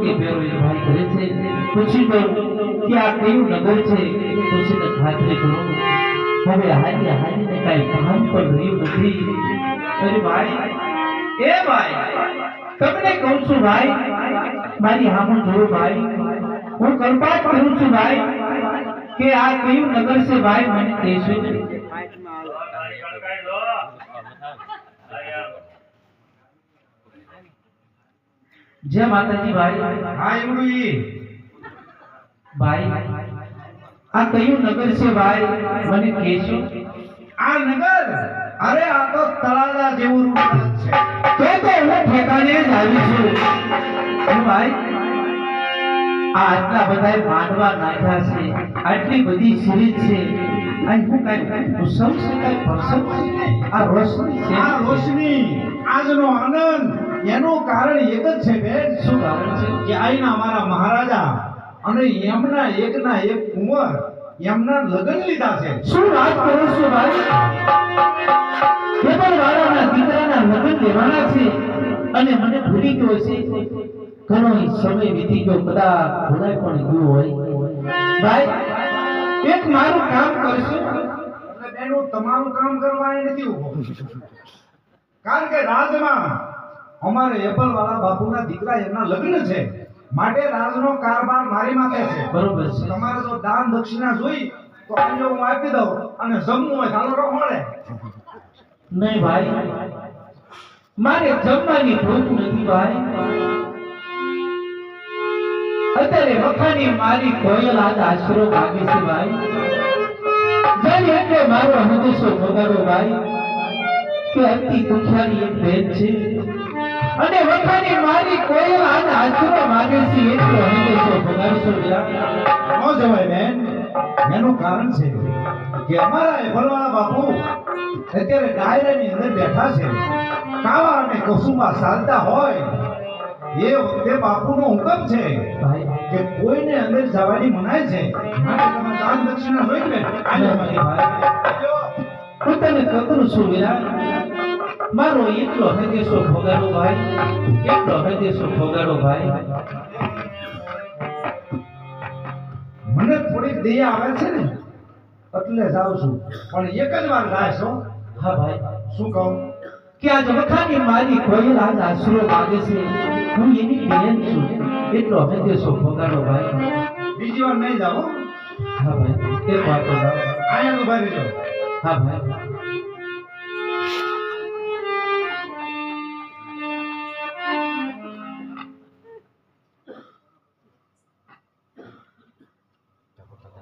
નગર તો આવ્યું છે છોકે પેરો એ ભાઈ કરે છે. પૂછી તો કે આ કયું નગર છે પૂછીને ખાતરી કરો હવે હારી હારીને કાંઈ ભાન પણ રહ્યું નથી. અરે ભાઈ, એ ભાઈ, તમને કહું છું ભાઈ, મારી હામું જોયું ભાઈ. હું કંપાત કરું છું ભાઈ, કે આ કયું નગર છે ભાઈ, મને કહેશો. જય માતાજી ભાઈ હા એવડું ઈ. ભાઈ આ કયું નગર છે ભાઈ મને કહેશો. આ નગર? અરે આ તો તળાજા જેવું રૂપ છે. તો તો હું ઠેકાને જ આવી છું. ભાઈ આ આટલા બધા માંડવા નાખ્યા છે. આટલી બધી સિરીજ છે. આ હું કાંઈ કુસમ છે કાઈ પ્રસંગ છે? આ રોશની છે. આ રોશની આજનો આનંદ. એનું કારણ એક જ છે બેન શું કારણ છે? કે આઈના અમારા મહારાજા અને એમના એકના એક કુંવર એમના લગ્ન લીધા છે. શું વાત કરો છો ભાઈ? તે પણ મારાના દીકરાના લગ્ન લેવાના છે. અને મને ભૂલી ગયો છે. ઘણો સમય વીતી ગયો કદાચ ભૂલાઈ પણ ગયો હોય. ભાઈ એક મારું કામ કરશું? એનું તમામ તમારું કામ કરવા નથી ઊભો કારણ કે રાજમાં અમારે એપલવાળા બાપુના દીકરા એમના લગ્ન છે. માટે રાજનો કારભાર મારી માથે છે. બરોબર છે. તમારે જો દાન દક્ષિણા જોઈ તો આજે હું આપી દઉં અને જમવું હોય રહો મળે નહીં ભાઈ. મારે જમવાની ભૂખ નથી ભાઈ. અત્યારે વખાની મારી કોયલ આજ આશરો ભાગે છે ભાઈ. જઈ એટલે મારો હંમેશો ભગાડો ભાઈ. કે અતિ કુખ્યાની એક બેન છે. અને વખાની મારી કોયલ આજ આશરો માગે છે એટલે હંમેશો ભગાડશો વિલા નો જવાય બેન. એનું કારણ છે કે અમારા એપલવાળા બાપુ અત્યારે ડાયરાની અંદર બેઠા છે. કાવા અને કસુમા ચાલતા હોય એ વખતે બાપુનો હુકમ છે કે કોઈને અંદર જવાની મનાય છે. માટે તમે દાન દક્ષિણા જોઈ ને આજે મારી ભાઈ હું તને કતરું છું વીરા મારો એટલો હદેશો ભોગાડો ભાઈ એટલો હદેશો ભોગાડો ભાઈ. મને થોડીક દયા આવે છે ને એટલે જાઉં છું. પણ એક જ વાર જાય છો હા ભાઈ શું કહું? કે આજ વખાની મારી કોઈ રાજ આશરો લાગે છે. હું એની બેન છું. એટલો હદેશો ભોગાડો ભાઈ. બીજી વાર નહીં જાઓ હા. ભાઈ એક વાત તો જાઓ. આયા ઊભા રહેજો. હા ભાઈ.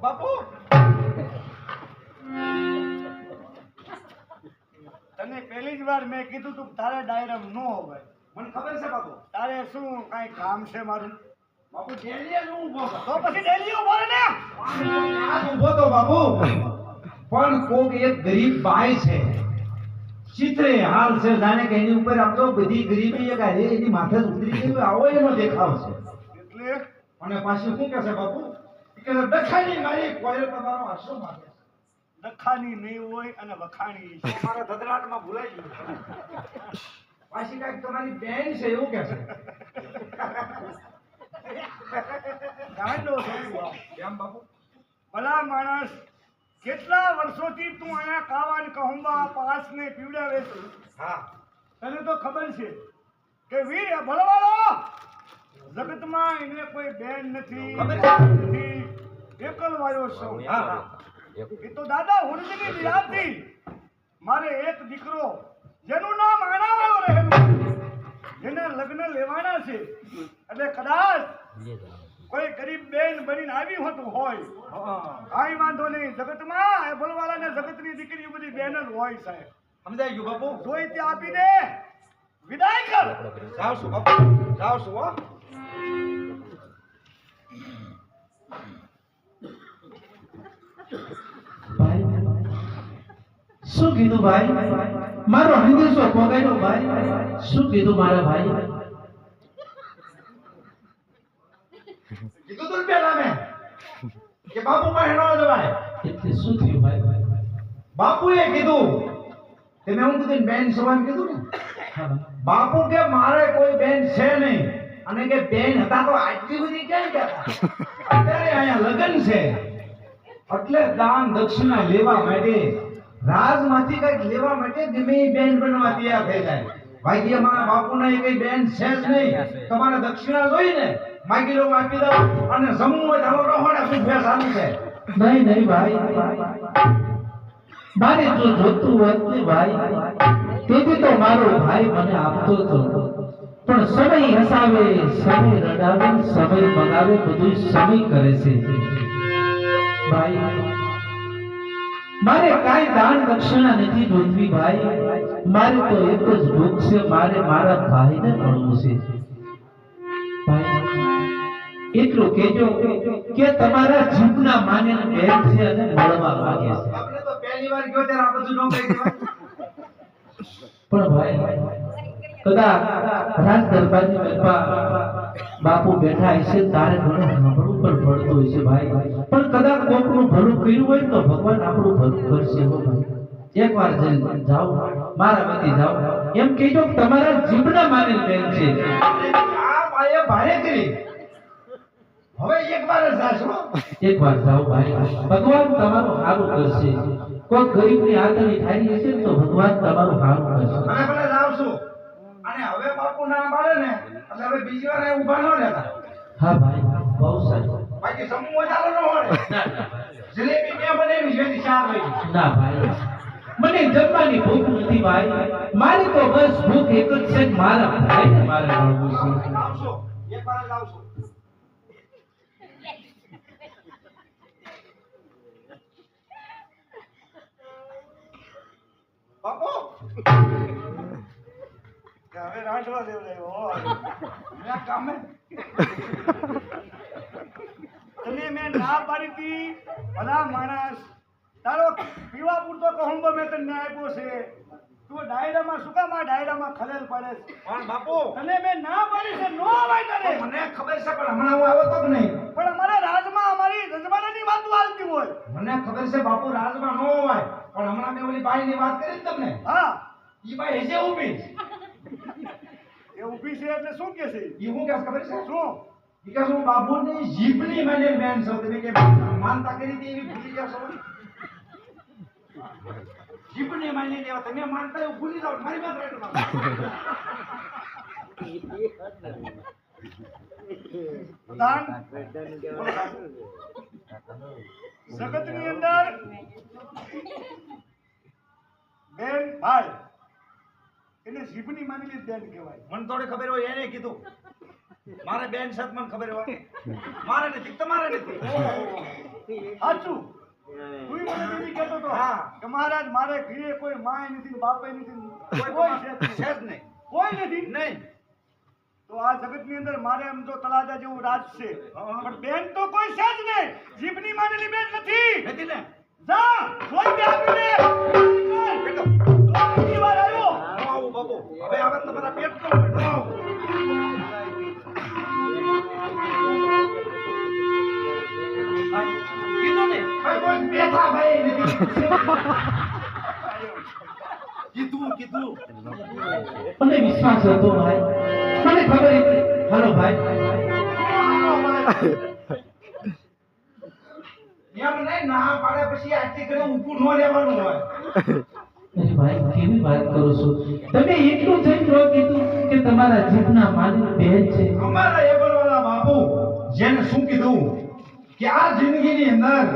બાપુ. તને પહેલી જ વાર મેં કીધું તું તારે ડાયરમ ન હોય. મને ખબર છે બાપુ. તારે શું કાંઈ કામ છે મારું? બાપુ ડેલીએ જ ઊભો તો પછી ડેલી ઊભો ને? આ ઊભો તો બાપુ. પણ કોક એક ગરીબ ભાઈ છે. ચિત્રે હાલ છે. જાણે કે એની ઉપર આપતો બધી ગરીબી એક એની માથે ઉતરી ગઈ આવો એનો દેખાવ છે. એટલે? અને પાછી શું કહેશે બાપુ? કે દખાની મારી કોયલ તમારો આશરો માગે છે. નહીં હોય અને વખાણી મારા ધધડાટમાં ભૂલાઈ ગયું. પાછી કાંઈક તમારી બેન છે એવું કે છે. ગાંડો કેમ બાપુ. ભલા માણસ કેટલા વર્ષોથી તું અહીંયા કાવાન કહુંબા પાસ ને પીવડાવે છે? હા. તને તો ખબર છે કે વીર ભલવાળો જગતમાં એને કોઈ બેન નથી. ખબર નથી. એકલ વાયો છું હા. એ તો દાદા મારે એક દીકરો જેનું નામ આણાવાળો રહેલું જેના લગ્ન લેવાના છે. એટલે કદાચ કોઈ ગરીબ બેન બનીને આવી હોતું હોય. કાંઈ વાંધો નહીં જગતમાં એ ભલવાળા જગતની દીકરી બધી બેન જ હોય સાહેબ. સમજાય ગયું બાપુ? જોઈ તે આપીને વિદાય કર. જાવ છું બાપુ જાવ છું હો. ભાઈ શું કીધું ભાઈ? મારો હંદેશો ભોગાડ્યો ભાઈ? શું કીધું મારા ભાઈ? કીધું તું પેલા મેં કે બાપુ પાસે ન જવાય એટલે શું થયું ભાઈ? બાપુએ કીધું તે મેં હું કીધું બેન સવાન કીધું ને? બાપુ કે મારે કોઈ બેન છે નહીં. અને કે બેન હતા તો આટલી બધી કેમ ગયા અત્યારે અહીંયા લગ્ન છે. એટલે દાન દક્ષિણા લેવા માટે, રાજમાંથી કંઈક લેવા માટે ગમે બેન બનવા તૈયાર થઈ જાય. ભાઈ મારા બાપુને એ કઈ બેન છે જ નહીં. તમારે દક્ષિણા જોઈ ને માગી લો આપી દો અને સમૂહ ધારો રહોડે શું સારું છે? નહીં નહીં ભાઈ. મારે જો જોતું હોત ને ભાઈ, તેથી તો મારો ભાઈ મને આપતો હતો પણ સમય હસાવે, સમય રડાવે, સમય મગાવે બધું સમય કરે છે. ભાઈ. મારે કાઈ દાન દક્ષિણા નથી જોઈતી ભાઈ. મારે તો એક જ ભૂખ છે મારે મારા ભાઈને મળવું છે. ભાઈ એટલું કેજો કે તમારા જીવના માને બેન છે અને મળવા માંગે છે. આપણે તો પહેલી વાર ગયો ત્યારે આ બધું ન કહી પણ ભાઈ કદાચ રાજ દરબારની મેલપા બાપુ બેઠા હશે તારે મને સાંભળવું પણ પડતું હોય છે ભાઈ. પણ કદાચ કોકનું ભલું કર્યું હોય તો ભગવાન આપણું ભલું કરશે હો ભાઈ. એકવાર જઈ જાઓ મારા વતી જાઓ. એમ કહેજો કે તમારા જીભના માનેલ બેન છે. આ ભાઈએ ભારે કરી. હવે એક વાર જ જાશો એકવાર જાઓ ભાઈ. ભગવાન તમારું સારું કરશે. કોઈ ગરીબની આદરણી થાય હશે તો ભગવાન તમારું સારું કરશે. ભલે જાવ છું અને બાપુ ના પાડે ને એટલે હવે બીજી વાર ઊભા ન રહેતા. હા ભાઈ બહુ સારું. બાકી સમૂહ વધારો ન હોય. જલેબી મેં બનાવી છે ચાર વાગી ના ભાઈ. મને જમવાની ભૂખ નથી ભાઈ. મારી તો બસ ભૂખ એક જ છે મારા ભાઈને મારે મળવું છે. જાવ એક વાર જ જાવ બાપુ? કામે? મેં ના પાડી હતી ભલા માણસ. તારો પીવા પૂરતો કહુંબો મેં તને આપ્યો છે. તું ડાયરામાં શું કામ ડાયરામાં ખલેલ પડે છે? પણ બાપુ. તને મેં ના પાડી છે નો અવાય તને. મને ખબર છે પણ હમણાં હું આવ્યો તો કે નહીં? પણ અમારા રાજમાં અમારી રજવાડાની વાતો આવતી હોય. મને ખબર છે બાપુ રાજમાં ન હોય પણ હમણાં મેં ઓલી બાઈની વાત કરી તમને? હા. ઈ બાઈ હેજે ઊભી એ ઊભી છે એટલે શું કે છે? એ હું કે ખબર છે? શું? કે હું બાબુની જીભની મને મેન છો. તમે કે માનતા કરી હતી એવી ભૂલી જશો જીભની માની લેવા તમે માનતા એવું ભૂલી જાઓ મારી વાત રાઈટ પ્રધાન જગતની અંદર બેન ભાઈ. એને જીભની માનેલી બેન કહેવાય. મને થોડી ખબર હોય એને કીધું. મારે બેન સાથ મને ખબર હોય. મારે નથી તમારે નથી. સાચું? તું મને દીદી કહેતો તો હા. કે મહારાજ મારે ઘીરે કોઈ માય નથી ને બાપે નથી કોઈ કોઈ છે જ નહીં. કોઈ નથી? નહીં. તો આ જગતની અંદર મારે એમ તો તળાજા જેવું રાજ છે. પણ બેન તો કોઈ છે જ નહીં. જીભની માનેલી બેન નથી. નથી ને? જા જોઈ દે હવે આવે તમારા પેટ નો હોય, ન આવું કીધું ને બેઠા ભાઈ કીધું કીધું. મને વિશ્વાસ હતો ભાઈ. મને ખબર હતી હાલો ભાઈ. એમ નહીં ના પાડે પછી આજથી ઊભું ન રહેવાનું હોય. ભાઈ કેવી વાત કરો છો? તમે એટલું જઈને ન કીધું કે તમારા જીભના માલિક બેન છે. અમારા એબલવાળા બાપુ જેને શું કીધું? કે આ જિંદગીની અંદર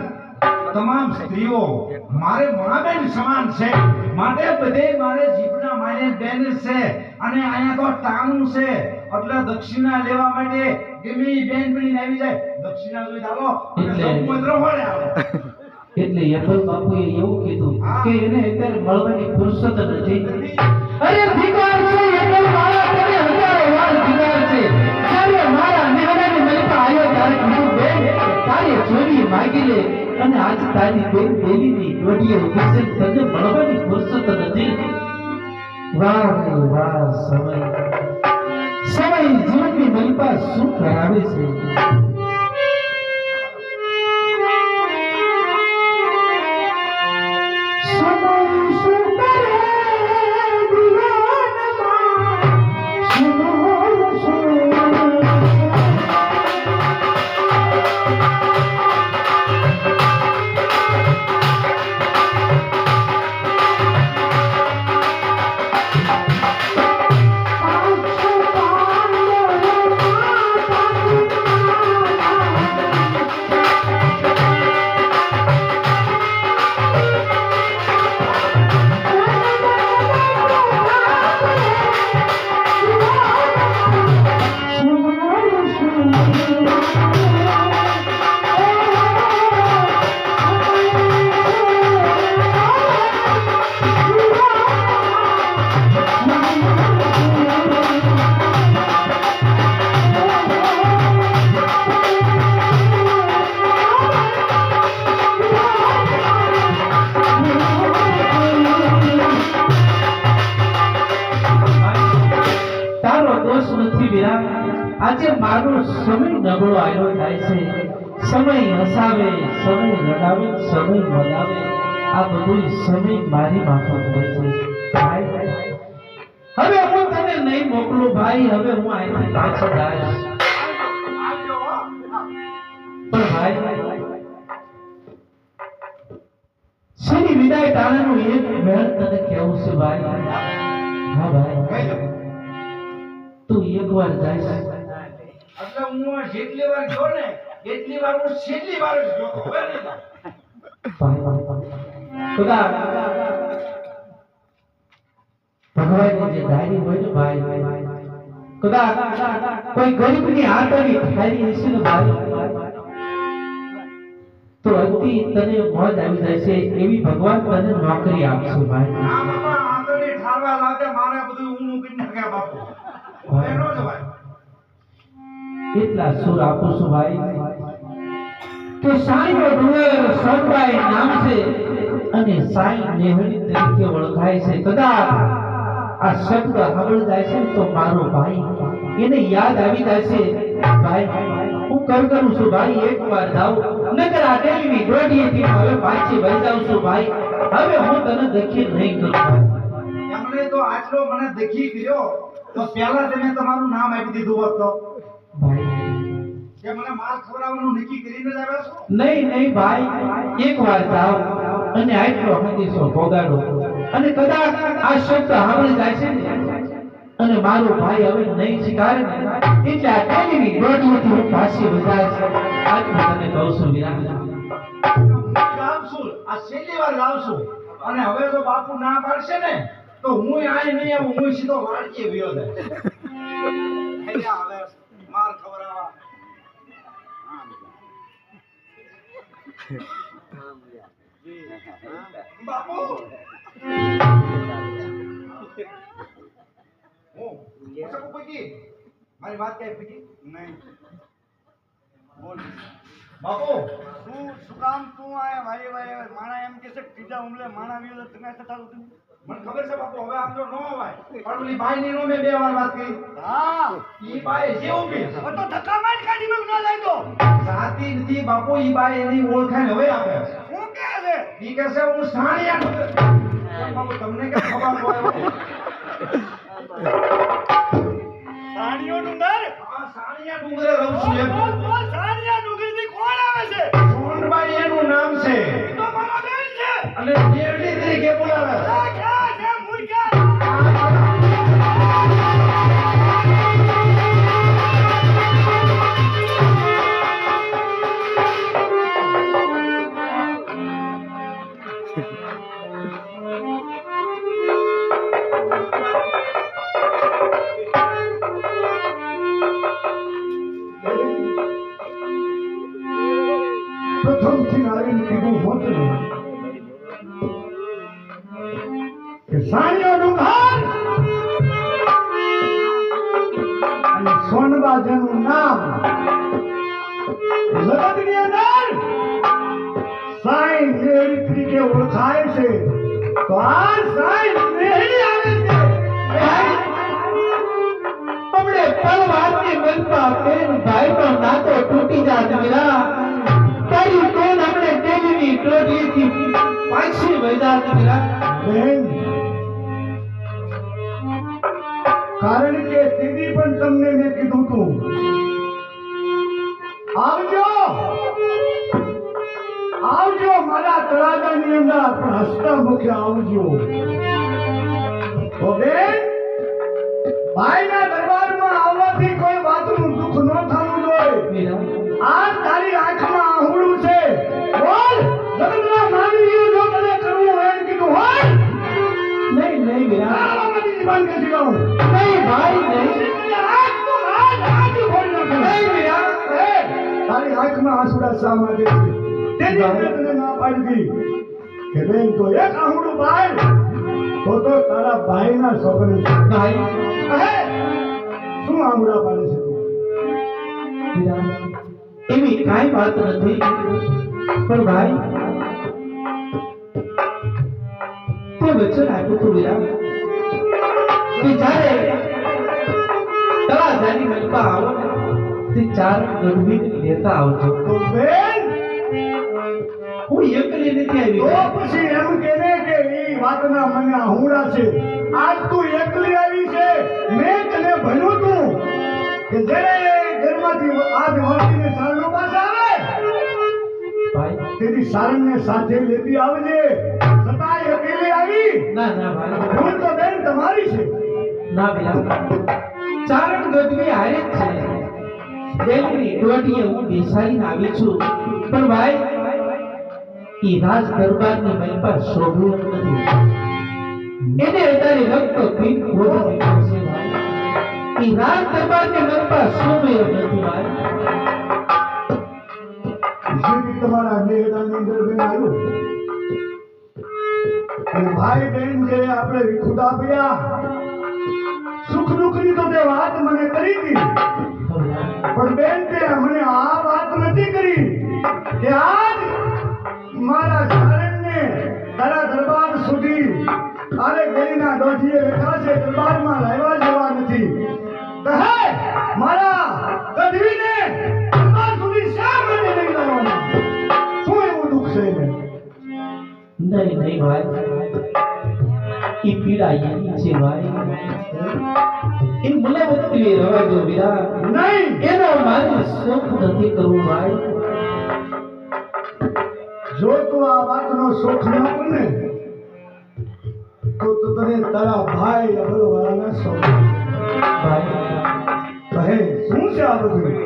તમામ સ્ત્રીઓ મારે મા બેન સમાન છે. માટે બધે મારે જીભના માને બેન છે. અને અહીંયા તો ટાણું છે. એટલે દક્ષિણા લેવા માટે ગમે બેન બની આવી જાય. દક્ષિણા જોઈ ચાલો એટલે- સૌપત્ર હોય આવે. એટલે યપલ બાપુએ એવું કીધું કે એને અત્યારે મળવાની ફુરસત નથી. અરે ભિકાર છે યપલ મારા તને હજારો વાર ભિકાર છે. જ્યારે મારા નેહડાની મલકા આવ્યો ત્યારે કીધું, બેન, તારી જોડી માગી લે અને આજ તારી બેન દેવીની દોઢીએ ઊભી છે તને મળવાની ફુરસત નથી. વાહ વાહ, સમય. સમય જીવનની મલકા શું કરાવે છે? આવ્યો થાય છે. સમય હસાવે સમય રડાવે સમય મનાવે. આ બધું સમય મારી માથે પડે છે. ભાઈ હવે હું તને નહીં મોકલું ભાઈ હવે હું અહીંથી પાછો જઈશ પણ ભાઈ શેની વિદાય ટાણાનું એક મેળ તને કેવું છે ભાઈ? હા ભાઈ. તું એકવાર જઈશ. એટલે હું જેટલી વાર જો ને એટલી વાર હું છેલ્લી વાર જ હવે નહીં ખુદા. ભગવાનની જે ડાયરી હોય ને ભાઈ ખુદા. કોઈ ગરીબની આંતરી ઠારી હશે ને ભાઈ? તો અતિ તને મોજ આવી જાય છે એવી ભગવાન તને નોકરી આપશે ભાઈ. આ બાપા આંગળી ઠારવા લાગે મારે બધું ઊનું કરી નાખ્યા બાપુ. હવે નો જવાય એટલા સુર આપું છું ભાઈ? કે સાંઈનો ડુંગર સોનબાઈ નામ છે અને સાંઈ નેહળી તરીકે ઓળખાય છે. કદાચ આ શબ્દ સાંભળી જાય છે તો મારો ભાઈ એને યાદ આવી જાય છે ભાઈ, હું કર કરું છું ભાઈ એક વાર જાઉં. નકર આ દેવી દોઢીએ થી હવે પાછી વહી જાઉં છું ભાઈ. હવે હું તને દખી નહીં કરું. એમણે તો આટલો મને દેખી ગયો તો પહેલા તમે તમારું નામ આપી દીધું હોત તો. ભાઈ મને માલ ખવડાવવાનું નક્કી કરીને જ આવ્યા છો? નહીં નહીં ભાઈ. એક વાર જાઓ અને આટલો હંદીસો ભોગાડો. અને કદાચ આ શબ્દ સાંભળી જાય છે ને. અને મારો ભાઈ હવે નહીં સ્વીકારે ને. એટલે આ ટેલીની દોઢીઓથી હું પાછી વધારે છે. આજ હું તને કહું છું વિરામ લાવશું આ છેલ્લી વાર લાવશું અને હવે જો બાપુ ના પાડશે ને તો હું આય નહીં આવું. હું સીધો વાડકીએ વ્યો જાય. અહીંયા હવે મારી વાત કઈ પૈકી નહીં બોલ બાપુ શું શું કામ તું આયા ભાઈ ભાઈ માણા એમ કે છે ત્રીજા ઉમલે માણા આવ્યો તો તમે થતા હતું મને ખબર છે બાપુ હવે આમ જો નો અવાય. પણ ઓલી ભાઈ ની નો બે વાર વાત કરી. હા. ઈ ભાઈ જેવું બી હવે તો ધક્કામાં જ કાઢી મેં ન લઈ દો સાતી નથી બાપુ ઈ ભાઈ એની ઓળખાણ હવે આપે હું શું કહે છે? ઈ કે છે હું સાણિયા. બાપુ તમને કે ખબર હોય? સાણિયો ડુંગર હા સાણિયા ડુંગરે રહું છું સાઈ મેળી તરીકે ઓળખાય છે. તો આ આવે છે. બેન નાતો તૂટી તારી બેન પાછી બેન કારણ કે દીદી પણ તમને મેં કીધું તું મારા તળાજાની અંદર પણ હસતા મુખે આવજો. ઓકે? ભાઈના દરબારમાં આવવાથી કોઈ વાતનું દુઃખ ન થવું જોઈએ. આ તારી આંખમાં આહુડું છે. બોલ જગતના માનવીઓ જો તને કરવું હોય એમ કીધું હોય? નહીં નહીં વિરા જીવન કે શીખવું નહીં ભાઈ નહીં. આજ તો આજ આજ ખોલી નાખું. નહીં વિરા તારી આંખમાં આંસુડા શા માટે છે? તેથી હતી કે બેન તો એક આહુડું ભાઈ. તો તો તારા ભાઈના સોગન ભાઈ. શું આમડા પાડે છે તું? એવી કાંઈ વાત નથી. પણ ભાઈ તે વચન આપ્યું તું વિરા કે જ્યારે જાની મજબા આવો ને તે ચાર ગઢવી લેતા આવજો. તો બેન હું એકલી નથી તો પછી એમ કે ને કે એ વાતના મને આહુડા છે. આજ તું એકલી આવી છે. મેં તને ભણ્યું તું. કે જ્યારે ઘરમાંથી આજ વળતીને સારનો પાસે આવે ભાઈ. તેની સારણને સાથે લેતી આવજે. છતાંય એકલી આવી? ના ના ભાઈ. ભૂલ તો બેન તમારી છે. ના બેલા ચારણ ગઢવી હારે જ છે. દેવની ટોટીએ હું બેસાડીને આવી છું. પણ ભાઈ ઈ રાજ દરબારની મલપા શોભ્યું એમ નથી એને અત્યારે રક્ત પીઠ ખોટ નીકળે છે ભાઈ ઈ રાજ દરબારની મલપા શોભે એમ નથી ભાઈ જેથી તમારા મેહદાની અંદર બેન આવ્યું અને ભાઈ બહેન જે આપણે વિખુદ આપ્યા સુખ દુઃખની તો તે વાત મને કરી હતી પણ બેન તે મને આ વાત નથી કરી કે આજ મારા સારણને તારા દરબાર સુધી અરે ગેરીના દોઢીએ છે દરબારમાં રહેવા જવા નથી. કહે મારા ગઢવીને દરબાર સુધી શા માટે લઈ લાવવાના? શું એવું દુઃખ છે એને? નહીં નહીં ભાઈ. ઈ પીડા એની છે ભાઈ. એ મુલાબતી રવા દો વીરા નહીં. એનો મારે સુખ નથી કરવું ભાઈ. વાતનો શોખ ન બને તો તને તારા ભાઈ અબલવાળાના શોખ ભાઈ કહે શું છે આ બધું?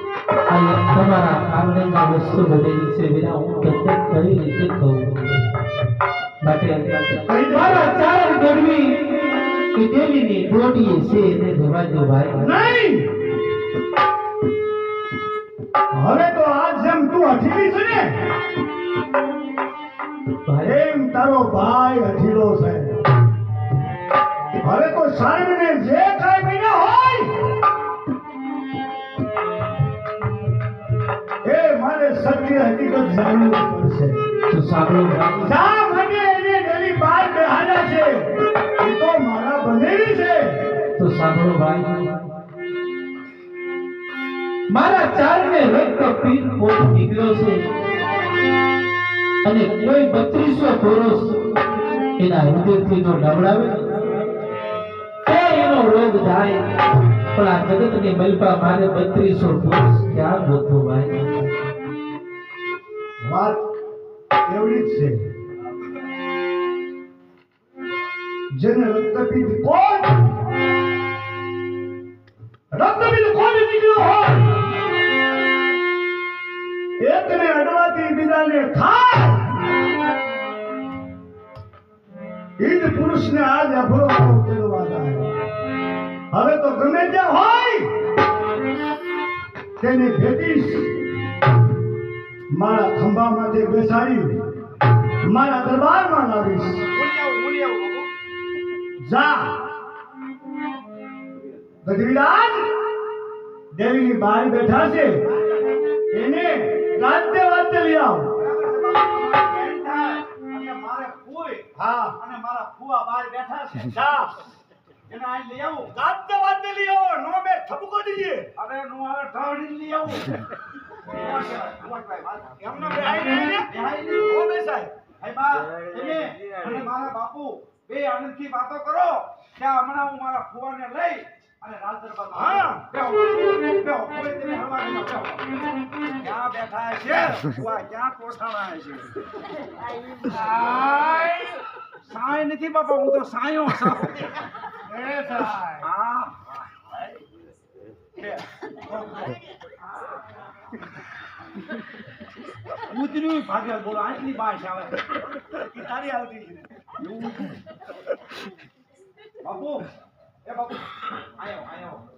તમારા આંગણેના વસ્તુ બનેલી છે વિના હું તમને કઈ રીતે કહું. માટે મારા ચાર ગરમી એ ડેલીની છે એને દો ભાઈ નહીં. હવે તો આજ જેમ તું હઠીલી છે ને એમ તારો ભાઈ હઠીલો છે. હવે તો સારણને જે કાંઈ બન્યા હોય એ મારે સત્ય હકીકત જાણવું પડશે. તો સાંભળો. ભાઈ શા એને ડેલી બાર બેહાડા છે. તો બનેવી છે. તો સાંભળો ભાઈ. મારા ચારને રક્ત પીર કોટ નીકળ્યો છે. અને કોઈ બત્રીસો પુરુષ એના હૃદયથી જો નવડાવે. તો એનો રોગ થાય. પણ આ જગતની મલપા મારે બત્રીસો પુરુષ ક્યાં ગોતો ભાઈ? વાત એવડી છે. જેને રક્તપીત કોણ રક્તપીત કોણ નીકળ્યો હોય એકને અડવાથી બીજાને થાય જ પુરુષને આજ અભરો ઉકેલવા જાય હવે તો ગમે ત્યાં હોય તેને ભેટીશ મારા ખંભામાંથી બેસાડી, મારા દરબારમાં લાવીશ. જા. ગઢવીરાજ દેવીની બહાર બેઠા છે. એને રાત્રે વાતે લઈ આવ. અને મારે ફૂઈ હા. અને મારા ફુવા બહાર બેઠા છે. જા. એને આ લઈ આવું. રાત્રે વાતે લઈ આવો. નો બે ઠપકો દીજે. અરે નો હવે ઢાળી લઈ આવું. એમને ને. ઓ બેસાય. ભાઈ બા, તમે અને મારા બાપુ બે આનંદથી વાતો કરો. ત્યાં હમણાં હું મારા ફુવાને લઈ અને રાજ હા. બેહો. બેહો. કોઈ તમે હળવા નહીં બેહો. ક્યાં બેઠા છે? ફુવા ક્યાં કોઠાણા છે? નથી બાપા હું તો સાયો છું. એ હા. ઉતર્યું ભાગ્યા બોલો આટલી બાશ આવે. તારી આવતી છે. એવું. બાપુ, એ બાપુ. આયો આયો.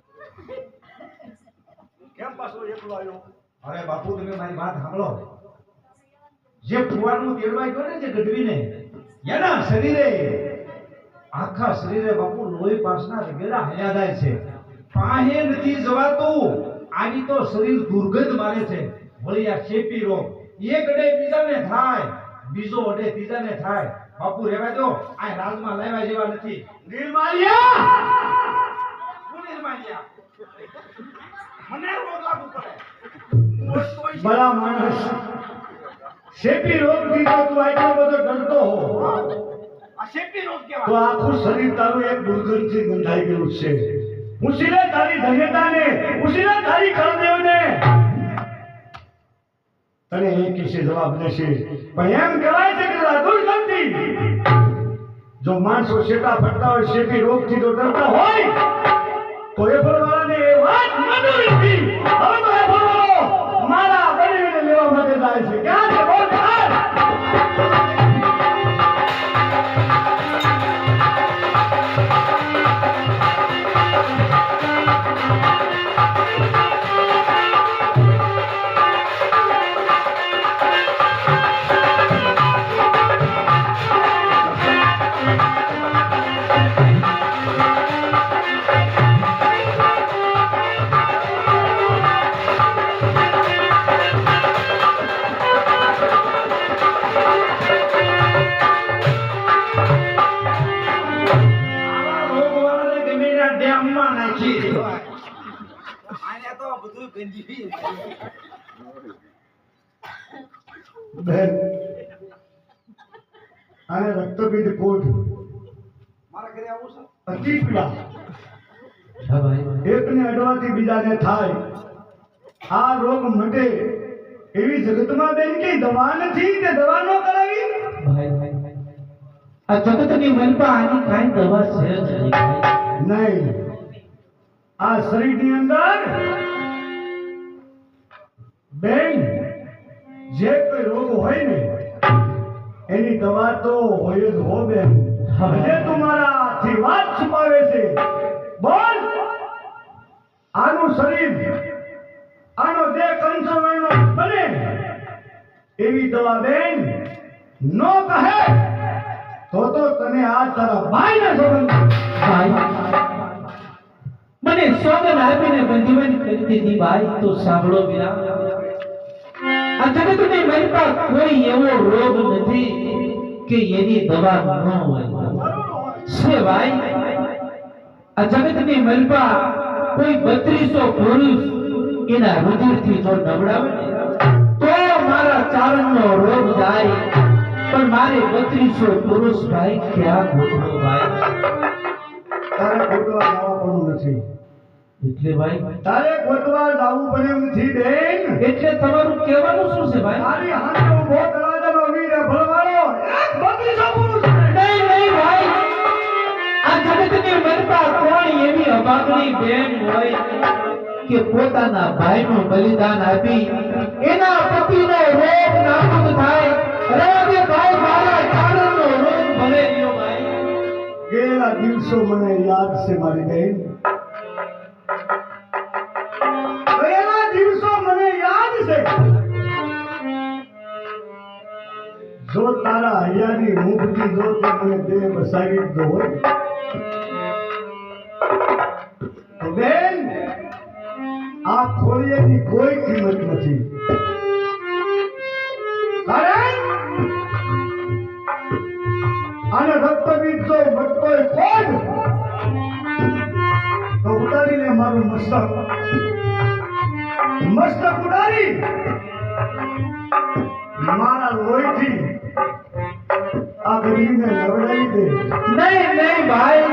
કેમ પાછો એકલો આવ્યો અરે બાપુ, તમે મારી વાત સાંભળો. જે ફુવાનું તેડવાઈ ગયો ને જે ગઢવીને, એના શરીરે, આખા શરીરે બાપુ લોહી પાસના રગેડા હલ્યા જાય છે. પાહે નથી જવાતું. આની તો શરીર દુર્ગંધ મારે છે. વળી આ ચેપી રોગ. એક અડે બીજાને થાય, બીજો અડે ત્રીજાને થાય. બાપુ રેવા દો. આ રાજમાં લેવા જેવા નથી. નિર્માલ્યા હું નિર્માલ્યા મને રોગ લાગુ પડે. ભલા માણસ. શેપી રોગથી તું આટલો બધો ડરતો હો. આ શેપી રોગ તો આખું શરીર તારું એક દુર્ગંધથી ગંધાઈ ગયું છે. ઉસીલે તારી ધન્યતાને ઉસીલે તારી કરદેવને તને એ કિસ્સે જવાબ દેશે. પણ એમ કહેવાય છે કે દુર્ગંધી. જો માણસો શેટા ફરતા હોય શેપી રોગથી તો ડરતા હોય, તો એ ફરવાને એ વાત મંજૂરી હતી હવે તો એ ફરવાનો મારા બનીને લેવા માટે જાય છે. ક્યાં? ડેમમાં નાખી. દેવાય. આને તો બધું ગંજી. બેન આને રક્તપિત કોટ મારા ઘરે આવું છે? અતિ પીડા હા એકને અડવાથી બીજાને થાય. આ રોગ મટે. એવી જગતમાં બેન કઈ દવા નથી તે દવા નો કરાવી? ભાઈ. આ જગતની મનપા આની કાંઈ દવા છે જ નહીં ભાઈ. નહીં. આ શરીરની અંદર બેન જે કોઈ રોગ હોય ને, એની દવા તો હોય જ હો બેન. હજે તમારા મારાથી વાત છુપાવે છે. બોલ. આનું શરીર, આનો દેહ કંચરવર્ણનો બને, એવી દવા બેન નો કહે. તો તો તને આ તારા ભાઈને ભાઈ. મને સોગન આપીને બંધીવન કરી દીધી ભાઈ, તો સાંભળો વીરા આ મારી પાસે કોઈ એવો રોગ નથી કે એની દવા ન હોય. છે ભાઈ? આ જગતની મનપા કોઈ બત્રીસો પુરુષ એના રુધિરથી જો નબળાવે ને, તો મારા ચારણનો રોગ જાય. પણ મારે બત્રીસો પુરુષ ભાઈ ક્યાં ગોતવો ભાઈ? તારે ગોતવા જવા પણ નથી. એટલે ભાઈ તારે ગોતવા જવું પણ એમ નથી બેન. એટલે તમારું કહેવાનું શું છે ભાઈ? મારી હાથે ઊભો રાજાનો વીર એક બત્રીસો પુરુષ. નહીં નહીં ભાઈ. આ જગતની મનતા કોણ એવી અભાગની બેન હોય કે પોતાના ભાઈનું બલિદાન આપી એના પતિનો રોગ નાબૂદ થાય દિવસો મને યાદ છે, મારી બહેન. દિવસો મને યાદ છે. જો તારા હૈયાની મુખથી જો તે મને બસાવી દીધો હોય. તો બેન, આ ખોડિયાની કોઈ કિંમત નથી. મારું મસ્તક. મસ્તક ઉડારી મારા લોહીથી આ ગરીબને નવડાવી દે. નહીં નહીં ભાઈ.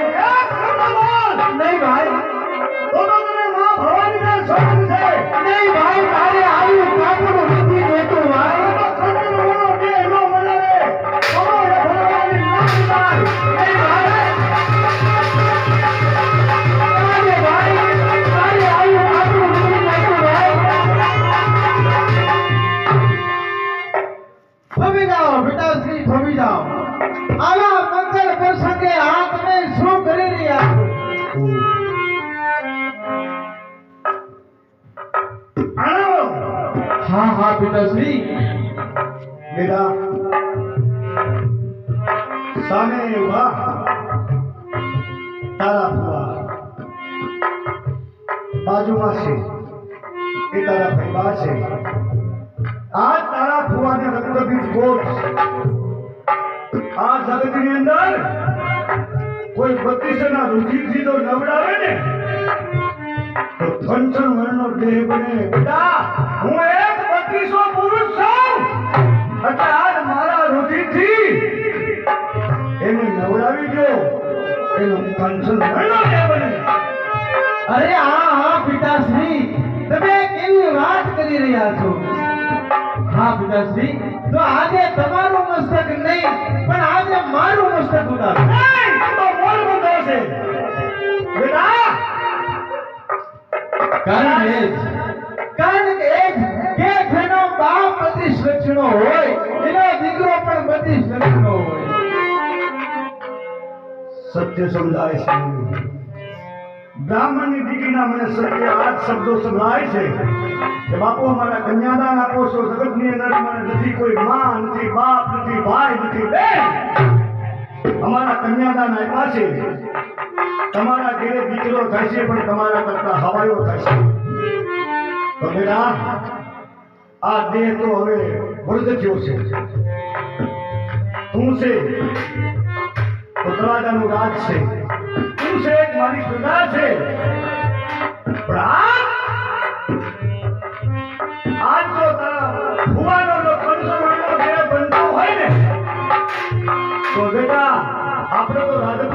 નવડાવે ને, તો બેટા, હું એક બત્રીસો પુરુષ છું. એટલે આજ મારા રુચિથી એને નવડાવી અરે હા હા પિતાશ્રી તમે કેવી વાત કરી રહ્યા છો? હા પિતાશ્રી તો આજે તમારું મસ્તક નહીં પણ આજે મારું મસ્તક નહીં, તું મોર બંધો છે. બેટા! કારણ એ કારણ કે એક કે જેનો બાપ લક્ષણો હોય સત્ય સમજાય છે. બ્રાહ્મણની દીકરીના મને સત્ય આ શબ્દો સંભળાય છે. કે બાપુ, અમારા કન્યાદાન આપો છો. જગતની અંદર મને નથી કોઈ માં, નથી બાપ, નથી ભાઈ, નથી બેન. અમારા કન્યાદાન આપ્યા છે. તમારા ઘેરે દીકરો થશે પણ તમારા કરતા હવાયો છે. તો બેટા, આ દેહ તો હવે વૃદ્ધ થયો છે. તું છે. ઉત્તરાખંડનું રાજ છે. તું છે મારી પ્રજા છે. પણ આ